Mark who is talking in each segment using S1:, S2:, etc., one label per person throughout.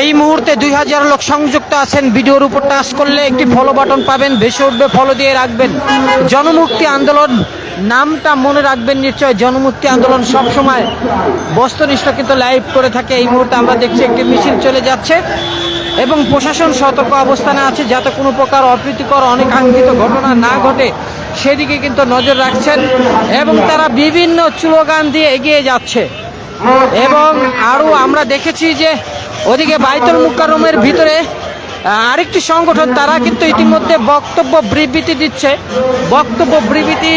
S1: এই মুহূর্তে দুই হাজার লোক সংযুক্ত আছেন। ভিডিওর উপর টাচ করলে একটি ফলো বাটন পাবেন ভেসে উঠবে ফলো দিয়ে রাখবেন। জনমুক্তি আন্দোলন নামটা মনে রাখবেন নিশ্চয়। জনমুক্তি আন্দোলন সবসময় বস্তুনিষ্ঠ কিন্তু লাইভ করে থাকে। এই মুহূর্তে আমরা দেখছি একটি মিছিল চলে যাচ্ছে এবং প্রশাসন সতর্ক অবস্থানে আছে যাতে কোনো প্রকার অপ্রীতিকর, অনেকাঙ্ক্ষিত ঘটনা না ঘটে, সেদিকে কিন্তু নজর রাখছেন এবং তারা বিভিন্ন স্লোগান দিয়ে এগিয়ে যাচ্ছে। এবং আরও আমরা দেখেছি যে ওদিকে বাইতুল মুকাররমের ভিতরে আরেকটি সংগঠন, তারা কিন্তু ইতিমধ্যে বক্তব্য বিবৃতি দিচ্ছে। বক্তব্য বিবৃতি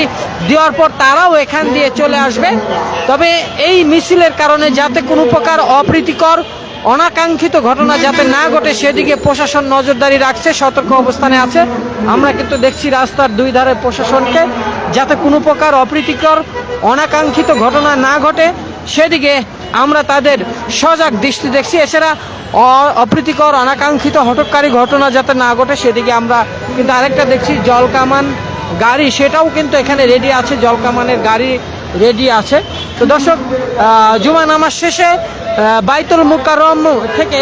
S1: দেওয়ার পর তারাও এখান দিয়ে চলে আসবে। তবে এই মিছিলের কারণে যাতে কোনো প্রকার অপ্রীতিকর, অনাকাঙ্ক্ষিত ঘটনা যাতে না ঘটে, সেদিকে প্রশাসন নজরদারি রাখছে, সতর্ক অবস্থানে আছে। আমরা কিন্তু দেখছি রাস্তার দুই ধারে প্রশাসনকে, যাতে কোনো প্রকার অপ্রীতিকর, অনাকাঙ্ক্ষিত ঘটনা না ঘটে, সেদিকে আমরা তাদের সজাগ দৃষ্টি দেখছি। এছাড়া অপ্রীতিকর, অনাকাঙ্ক্ষিত হঠকারী ঘটনা যাতে না ঘটে, সেদিকে আমরা কিন্তু আরেকটা দেখছি, জলকামান গাড়ি। সেটাও কিন্তু এখানে রেডি আছে, জলকামানের গাড়ি রেডি আছে। তো দর্শক জুমা নামাজ শেষে বাইতুল মুকাররম থেকে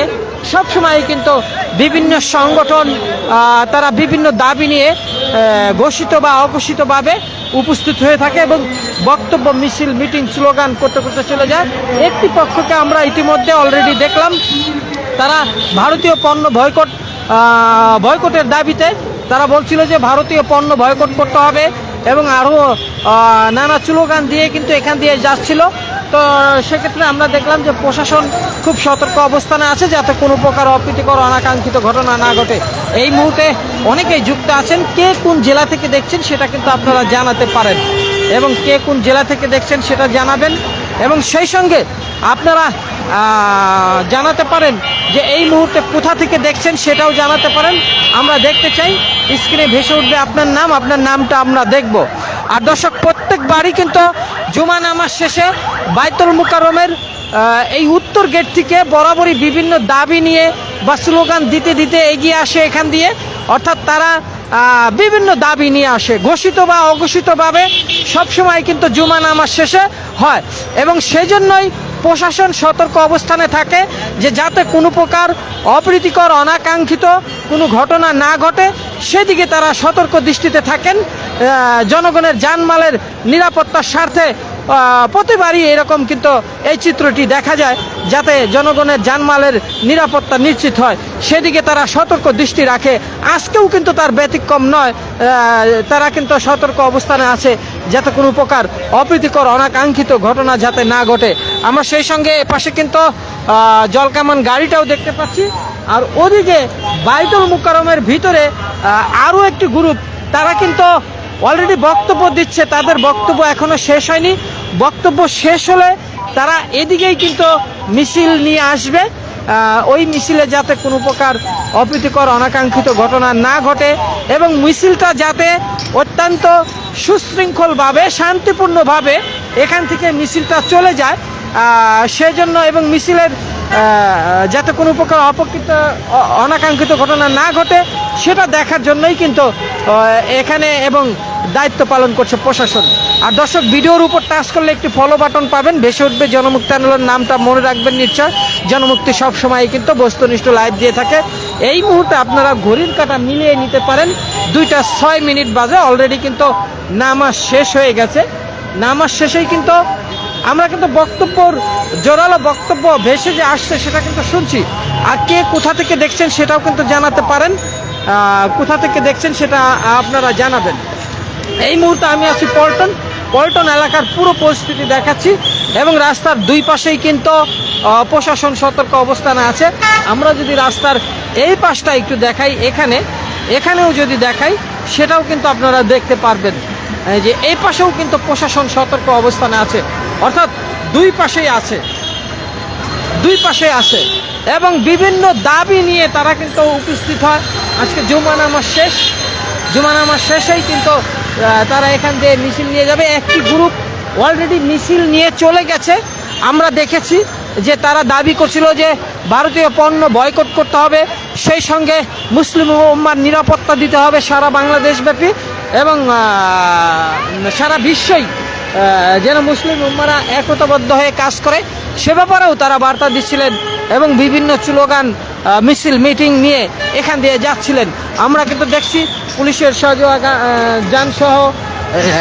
S1: সবসময় কিন্তু বিভিন্ন সংগঠন তারা বিভিন্ন দাবি নিয়ে ঘোষিত বা অঘোষিতভাবে উপস্থিত হয়ে থাকে এবং বক্তব্য, মিছিল, মিটিং, স্লোগান করতে করতে চলে যায়। একটি পক্ষকে আমরা ইতিমধ্যে অলরেডি দেখলাম। তারা ভারতীয় পণ্য ভয়কট ভয়কটের দাবিতে তারা বলছিল যে ভারতীয় পণ্য ভয়কট করতে হবে। এবং আরও নানা স্লোগান দিয়ে কিন্তু এখান দিয়ে যাচ্ছিল। তো সেক্ষেত্রে আমরা দেখলাম যে প্রশাসন খুব সতর্ক অবস্থানে আছে যাতে কোনো প্রকার অপ্রীতিকর, অনাকাঙ্ক্ষিত ঘটনা না ঘটে। এই মুহূর্তে অনেকেই যুক্ত আছেন। কে কোন জেলা থেকে দেখছেন সেটা কিন্তু আপনারা জানাতে পারেন। এবং কে কোন জেলা থেকে দেখছেন সেটা জানাবেন। এবং সেই সঙ্গে আপনারা জানাতে পারেন যে এই মুহূর্তে কোথা থেকে দেখছেন সেটাও জানাতে পারেন। আমরা দেখতে চাই স্ক্রিনে ভেসে উঠবে আপনার নাম আপনার নামটা আমরা দেখব। আর দর্শক প্রত্যেকবারই কিন্তু জুমা নামাজ শেষে বাইতুল মুকাররমের আহ, এই উত্তর গেট থেকে বরাবরই বিভিন্ন দাবি নিয়ে বা স্লোগান দিতে দিতে এগিয়ে আসে এখান দিয়ে। অর্থাৎ তারা বিভিন্ন দাবি নিয়ে আসে। ঘোষিত বা অঘোষিতভাবে সবসময় কিন্তু জুমা নামাজ শেষে হয়। এবং সেজন্যই প্রশাসন সতর্ক অবস্থানে থাকে যে যাতে কোনো প্রকার অপ্রীতিকর, অনাকাঙ্ক্ষিত কোনো ঘটনা না ঘটে, সেদিকে তারা সতর্ক দৃষ্টিতে থাকেন। জনগণের জানমালের নিরাপত্তার স্বার্থে প্রতিবারই এরকম কিন্তু এই চিত্রটি দেখা যায় যাতে জনগণের জানমালের নিরাপত্তা নিশ্চিত হয়। সেদিকে তারা সতর্ক দৃষ্টি রাখে। আজকেও কিন্তু তার ব্যতিক্রম নয়। তারা কিন্তু সতর্ক অবস্থানে আছে যাতে কোনো প্রকার অপ্রীতিকর, অনাকাঙ্ক্ষিত ঘটনা যাতে না ঘটে। আমরা সেই সঙ্গে এপাশে কিন্তু জলকামান গাড়িটাও দেখতে পাচ্ছি। আর ওদিকে বাইতুল মুকারমের ভিতরে আরও একটি গ্রুপ, তারা কিন্তু অলরেডি বক্তব্য দিচ্ছে, তাদের বক্তব্য এখনও শেষ হয়নি। বক্তব্য শেষ হলে তারা এদিকেই কিন্তু মিছিল নিয়ে আসবে। ওই মিছিলে যাতে কোনো প্রকার অপ্রীতিকর, অনাকাঙ্ক্ষিত ঘটনা না ঘটে এবং মিছিলটা যাতে অত্যন্ত সুশৃঙ্খলভাবে, শান্তিপূর্ণভাবে এখান থেকে মিছিলটা চলে যায়। সেজন্য এবং মিছিলের যাতে কোনো প্রকার অপকৃত অনাকাঙ্ক্ষিত ঘটনা না ঘটে, সেটা দেখার জন্যই কিন্তু এখানে এবং দায়িত্ব পালন করছে প্রশাসন। আর দর্শক, ভিডিওর উপর টাচ করলে একটি ফলো বাটন পাবেন। ভেসে উঠবে জনমুক্তি আন্দোলন, নামটা মনে রাখবেন নিশ্চয়। জনমুক্তি সবসময় কিন্তু বস্তুনিষ্ঠ লাইভ দিয়ে থাকে। এই মুহূর্তে আপনারা ঘড়ির কাটা মিলিয়ে নিতে পারেন। দুইটা ছয় মিনিট বাজে অলরেডি কিন্তু নামাজ শেষ হয়ে গেছে। নামাজ শেষেই কিন্তু আমরা কিন্তু বক্তব্যর, জোরালো বক্তব্য ভেসে যে আসছে সেটা কিন্তু শুনছি। আর কে কোথা থেকে দেখছেন সেটাও কিন্তু জানাতে পারেন। কোথা থেকে দেখছেন সেটা আপনারা জানাবেন। এই মুহূর্তে আমি আছি পল্টন। পল্টন এলাকার পুরো পরিস্থিতি দেখাচ্ছি এবং রাস্তার দুই পাশেই কিন্তু প্রশাসন সতর্ক অবস্থানে আছে। আমরা যদি রাস্তার এই পাশটা একটু দেখাই এখানে, এখানেও যদি দেখাই, সেটাও কিন্তু আপনারা দেখতে পারবেন। যে এই পাশেও কিন্তু প্রশাসন সতর্ক অবস্থানে আছে। অর্থাৎ দুই পাশেই আছে। দুই পাশে আছে। এবং বিভিন্ন দাবি নিয়ে তারা কিন্তু উপস্থিত হয়। আজকে জুমা নামাজ শেষ। জুমা নামাজ শেষেই কিন্তু তারা এখান থেকে মিছিল নিয়ে যাবে। একটি গ্রুপ অলরেডি মিছিল নিয়ে চলে গেছে। আমরা দেখেছি যে তারা দাবি করছিল যে ভারতীয় পণ্য বয়কট করতে হবে। সেই সঙ্গে মুসলিম উম্মার নিরাপত্তা দিতে হবে সারা বাংলাদেশব্যাপী এবং সারা বিশ্বই যেন মুসলিম উম্মারা একতাবদ্ধ হয়ে কাজ করে, সে ব্যাপারেও তারা বার্তা দিচ্ছিলেন এবং বিভিন্ন স্লোগান মিছিল, মিটিং নিয়ে এখান দিয়ে যাচ্ছিলেন। আমরা কিন্তু দেখছি পুলিশের সহযোগা যানসহ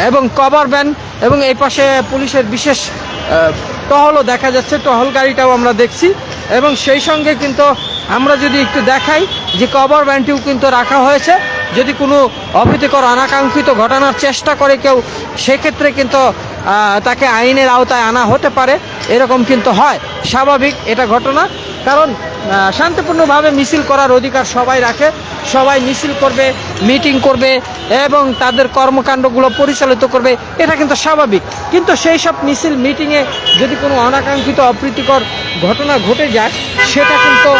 S1: এবং কভার ভ্যান এবং এই পাশে পুলিশের বিশেষ টহলও দেখা যাচ্ছে। টহল গাড়িটাও আমরা দেখছি এবং সেই সঙ্গে কিন্তু আমরা যদি একটু দেখাই যে কভার ভ্যানটিও কিন্তু রাখা হয়েছে। যদি কোনো অপ্রীতিকর, অনাকাঙ্ক্ষিত ঘটনার চেষ্টা করে কেউ, সেক্ষেত্রে কিন্তু তাকে আইনের আওতায় আনা হতে পারে। এরকম কিন্তু হয়। স্বাভাবিক এটা ঘটনা। কারণ শান্তিপূর্ণভাবে মিছিল করার অধিকার সবাই রাখে। সবাই মিছিল করবে, মিটিং করবে এবং তাদের কর্মকাণ্ডগুলো পরিচালিত করবে। এটা কিন্তু স্বাভাবিক। কিন্তু সেই সব মিছিল, মিটিংয়ে যদি কোনো অনাকাঙ্ক্ষিত, অপ্রীতিকর ঘটনা ঘটে যায়, সেটা কিন্তু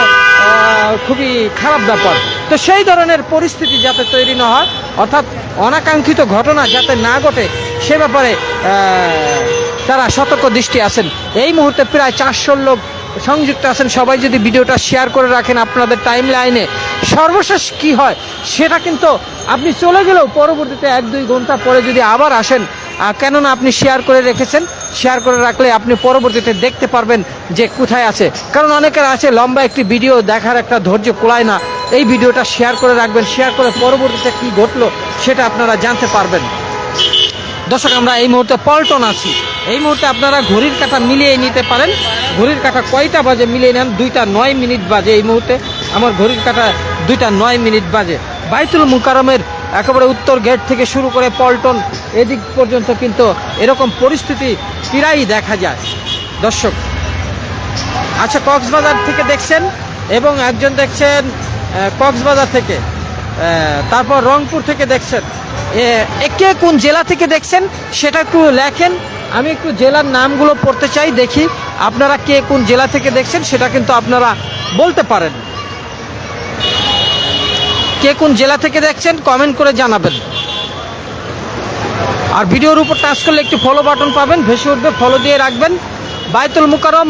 S1: খুবই খারাপ ব্যাপার। তো সেই ধরনের পরিস্থিতি যাতে তৈরি না হয়, অর্থাৎ অনাকাঙ্ক্ষিত ঘটনা যাতে না ঘটে, সে ব্যাপারে তারা সতর্ক দৃষ্টি আছেন। এই মুহূর্তে প্রায় চারশো লোক সংযুক্ত আছেন। সবাই যদি ভিডিওটা শেয়ার করে রাখেন আপনাদের টাইম লাইনে সর্বশেষ কি হয়, সেটা কিন্তু আপনি চলে গেলেও পরবর্তীতে এক দুই ঘণ্টা পরে যদি আবার আসেন কেননা আপনি শেয়ার করে রেখেছেন। শেয়ার করে রাখলে আপনি পরবর্তীতে দেখতে পারবেন যে কোথায় আছে। কারণ অনেকের আছে, লম্বা একটি ভিডিও দেখার একটা ধৈর্য কুলায় না। এই ভিডিওটা শেয়ার করে রাখবেন শেয়ার করে পরবর্তীতে কি ঘটলো সেটা আপনারা জানতে পারবেন। দর্শক, আমরা এই মুহূর্তে পল্টন আছি। এই মুহূর্তে আপনারা ঘড়ির কাঁটা মিলিয়ে নিতে পারেন। ঘড়ির কাঁটা কয়টা বাজে মিলিয়ে নেন? দুইটা নয় মিনিট বাজে এই মুহূর্তে। আমার ঘড়ির কাঁটা দুইটা নয় মিনিট বাজে। বাইতুল মুকারমের একেবারে উত্তর গেট থেকে শুরু করে পল্টন এদিক পর্যন্ত কিন্তু এরকম পরিস্থিতি প্রায়ই দেখা যায়। দর্শক আচ্ছা কক্সবাজার থেকে দেখছেন এবং একজন দেখছেন কক্সবাজার থেকে তারপর রংপুর থেকে দেখছেন। কে কোন জেলা থেকে দেখছেন সেটা একটু লেখেন। আমি একটু জেলার নামগুলো পড়তে চাই, দেখি আপনারা কে কোন জেলা থেকে দেখছেন সেটা কিন্তু আপনারা বলতে পারেন। কে কোন জেলা থেকে দেখছেন কমেন্ট করে জানাবেন। আর ভিডিওর উপর টাচ করলে একটি ফলো বাটন পাবেন, ভেসে উঠবে ফলো দিয়ে রাখবেন। বায়তুল মুকারম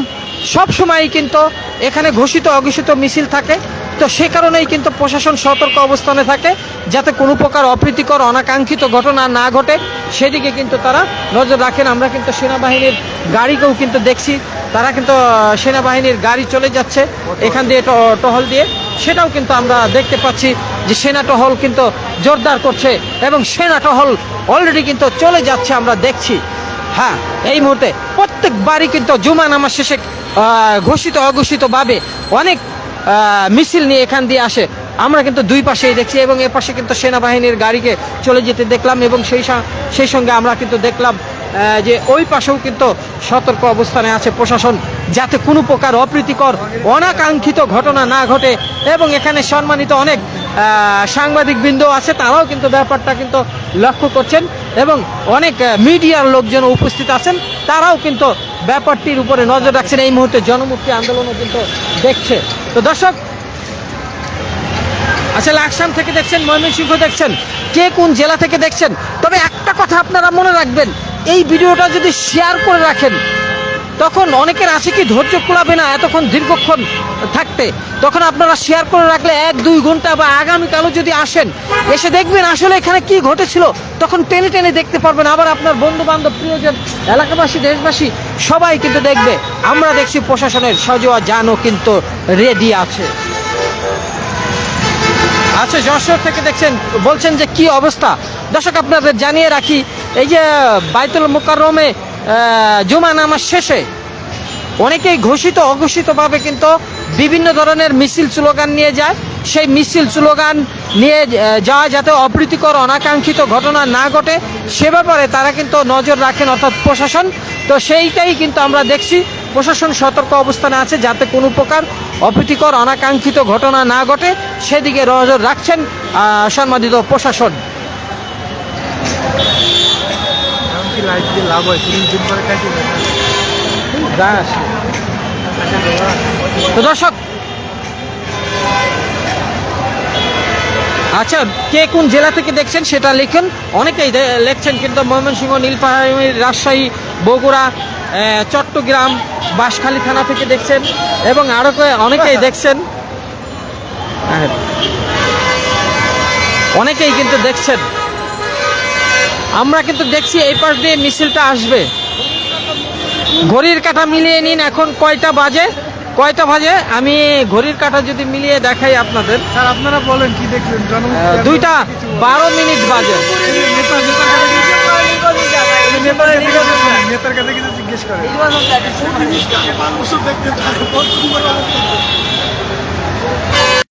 S1: সব সময়ই কিন্তু এখানে ঘোষিত, অঘোষিত মিছিল থাকে। তো সে কারণেই কিন্তু প্রশাসন সতর্ক অবস্থানে থাকে, যাতে কোনো প্রকার অপ্রীতিকর, অনাকাঙ্ক্ষিত ঘটনা না ঘটে। সেদিকে কিন্তু তারা নজর রাখেন। আমরা কিন্তু সেনাবাহিনীর গাড়িকেও কিন্তু দেখছি। তারা কিন্তু সেনাবাহিনীর গাড়ি চলে যাচ্ছে এখান দিয়ে টহল দিয়ে। সেটাও কিন্তু আমরা দেখতে পাচ্ছি যে সেনা টহল কিন্তু জোরদার করছে এবং সেনা টহল অলরেডি কিন্তু চলে যাচ্ছে আমরা দেখছি। হ্যাঁ এই মুহূর্তে প্রত্যেকবারই কিন্তু জুমা নামাজ শেষে ঘোষিত অঘোষিতভাবে অনেক মিছিল নিয়ে এখান দিয়ে আসে। আমরা কিন্তু দুই পাশেই দেখছি এবং এ পাশে কিন্তু সেনাবাহিনীর গাড়িকে চলে যেতে দেখলাম এবং সেই সেই সঙ্গে আমরা কিন্তু দেখলাম যে ওই পাশেও কিন্তু সতর্ক অবস্থানে আছে প্রশাসন, যাতে কোনো প্রকার অপ্রীতিকর, অনাকাঙ্ক্ষিত ঘটনা না ঘটে এবং এখানে সম্মানিত অনেক সাংবাদিক বৃন্দ আছে, তারাও কিন্তু ব্যাপারটা কিন্তু লক্ষ্য করছেন এবং অনেক মিডিয়ার লোকজন উপস্থিত আছেন, তারাও কিন্তু ব্যাপারটির উপরে নজর রাখছেন। এই মুহূর্তে জনমুক্তি আন্দোলনও কিন্তু দেখছে। তো দর্শক আচ্ছা লাকসাম থেকে দেখছেন, ময়মনসিংহ দেখছেন, কে কোন জেলা থেকে দেখছেন? তবে একটা কথা আপনারা মনে রাখবেন, এই ভিডিওটা যদি শেয়ার করে রাখেন, তখন অনেকের আছে কি ধৈর্য কুলাবে না এতক্ষণ দীর্ঘক্ষণ থাকতে। তখন আপনারা শেয়ার করে রাখলে এক, দুই ঘণ্টা বা আগামীকালও যদি আসেন, এসে দেখবেন আসলে এখানে কি ঘটেছিল, তখন টেনে টেনে দেখতে পারবেন। আবার আপনার বন্ধু বান্ধব প্রিয়জন, এলাকাবাসী, দেশবাসী, সবাই কিন্তু দেখবে। আমরা দেখছি প্রশাসনের সজোয়া যানও কিন্তু রেডি আছে। আচ্ছা যশোর থেকে দেখছেন, বলছেন যে কি অবস্থা? দর্শক, আপনাদের জানিয়ে রাখি, এই যে বাইতুল মুকাররমে জুমা নামাজ শেষে অনেকেই ঘোষিত, অঘোষিতভাবে কিন্তু বিভিন্ন ধরনের মিছিল স্লোগান নিয়ে যায়। সেই মিছিল স্লোগান নিয়ে যাওয়া যাতে অপ্রীতিকর, অনাকাঙ্ক্ষিত ঘটনা না ঘটে, সে ব্যাপারে তারা কিন্তু নজর রাখেন, অর্থাৎ প্রশাসন। তো সেইটাই কিন্তু আমরা দেখছি, প্রশাসন সতর্ক অবস্থানে আছে যাতে কোনো প্রকার অপ্রীতিকর, অনাকাঙ্ক্ষিত ঘটনা না ঘটে। সেদিকে নজর রাখছেন সম্মানিত প্রশাসন তো দর্শক আচ্ছা কে কোন জেলা থেকে দেখছেন সেটা লিখেন অনেকেই লিখছেন কিন্তু ময়মনসিংহ নীলপাহাড়ি রাজশাহী, বগুড়া চট্টগ্রাম, বাঁশখালী থানা থেকে দেখছেন, এবং আরও অনেকেই দেখছেন। অনেকেই কিন্তু দেখছেন। আমরা কিন্তু দেখছি এই পাশ দিয়ে মিছিলটা আসবে। ঘড়ির কাঁটা মিলিয়ে নিন এখন কয়টা বাজে? কয়টা বাজে? আমি ঘড়ির কাঁটা যদি মিলিয়ে দেখাই আপনাদের।
S2: স্যার আপনারা বলেন কি দেখলেন?
S1: দুইটা বারো মিনিট বাজে।
S2: নেতার কাছে জিজ্ঞেস- কিছু জিজ্ঞেস করে